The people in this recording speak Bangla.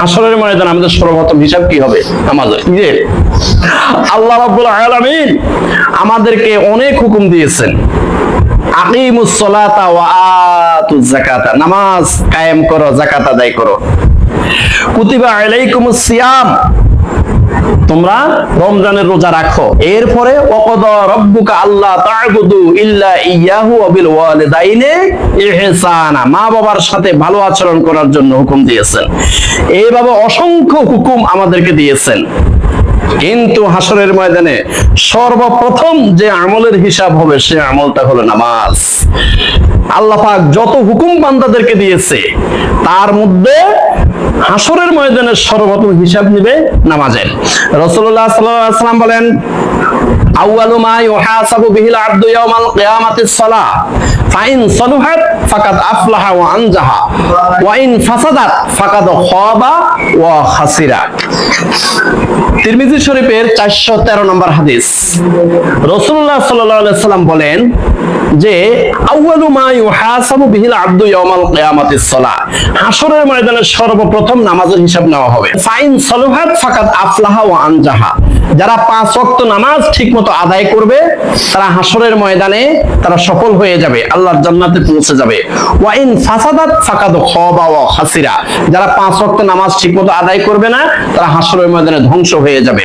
হাসরের ময়দান আমাদের সর্বপ্রথম হিসাব কি হবে? আমাদের আল্লাহ রাব্বুল আলামিন আমাদেরকে অনেক হুকুম দিয়েছেন। আকিমুস সালাতা ওয়া আতুজ যাকাতা। নামাজ কায়েম করো, যাকাত আদায় করো। কুতিবা আলাইকুমুস সিয়াম। তোমরা রমজানের রোজা রাখো। এরপরে আল্লাহ ইহসানা। মা বাবার সাথে ভালো আচরণ করার জন্য হুকুম দিয়েছেন। এইভাবে অসংখ্য হুকুম আমাদেরকে দিয়েছেন। কিন্তু হাসরের ময়দানে সর্বপ্রথম যে আমলের হিসাব হবে সে আমলটা হলো নামাজ। আল্লাহ পাক যত হুকুম বান্দাদেরকে দিয়েছে, তার মধ্যে হাসরের ময়দানের সর্বপ্রথম হিসাব নিবে নামাজের। রসুল্লাহ সাল্লাম বলেন, আউয়ালু মা ইউহাসাবু বিহিল আব্দু ইয়াওমাল কিয়ামাতিস সালাহ ফাইন সলুহাত ফাকাদ আফলাহা ওয়া আনজাহা। ওয়া ইন ফাসাদাত ফাকাদ খাবা ওয়া খাসিরা। তিরমিজি শরীফের 413 নম্বর হাদিস। রসুল্লাহ সাল্লাম বলেন যে, আউয়ালু মা ইউহাসাবু বিহিল আব্দু কিয়ামাতিস সালাহ ময়দানে সর্বপ্রথম নামাজের হিসাব নেওয়া হবে। ফাইন সালুহাত ফাকাত আফলাহা ওয়া আনজাহা। যারা পাঁচ অক্ত নামাজ ঠিকমতো আদায় করবে, তারা হাসরের ময়দানে তারা সফল হয়ে যাবে, আল্লাহর জান্নাতে পৌঁছে যাবে। ওয়াইন ফাসাদাত ফাকাদ খাবা ওয়া খাসিরা। যারা পাঁচ অক্ত নামাজ ঠিকমতো আদায় করবে না, তারা হাসরের ময়দানে ধ্বংস হয়ে যাবে।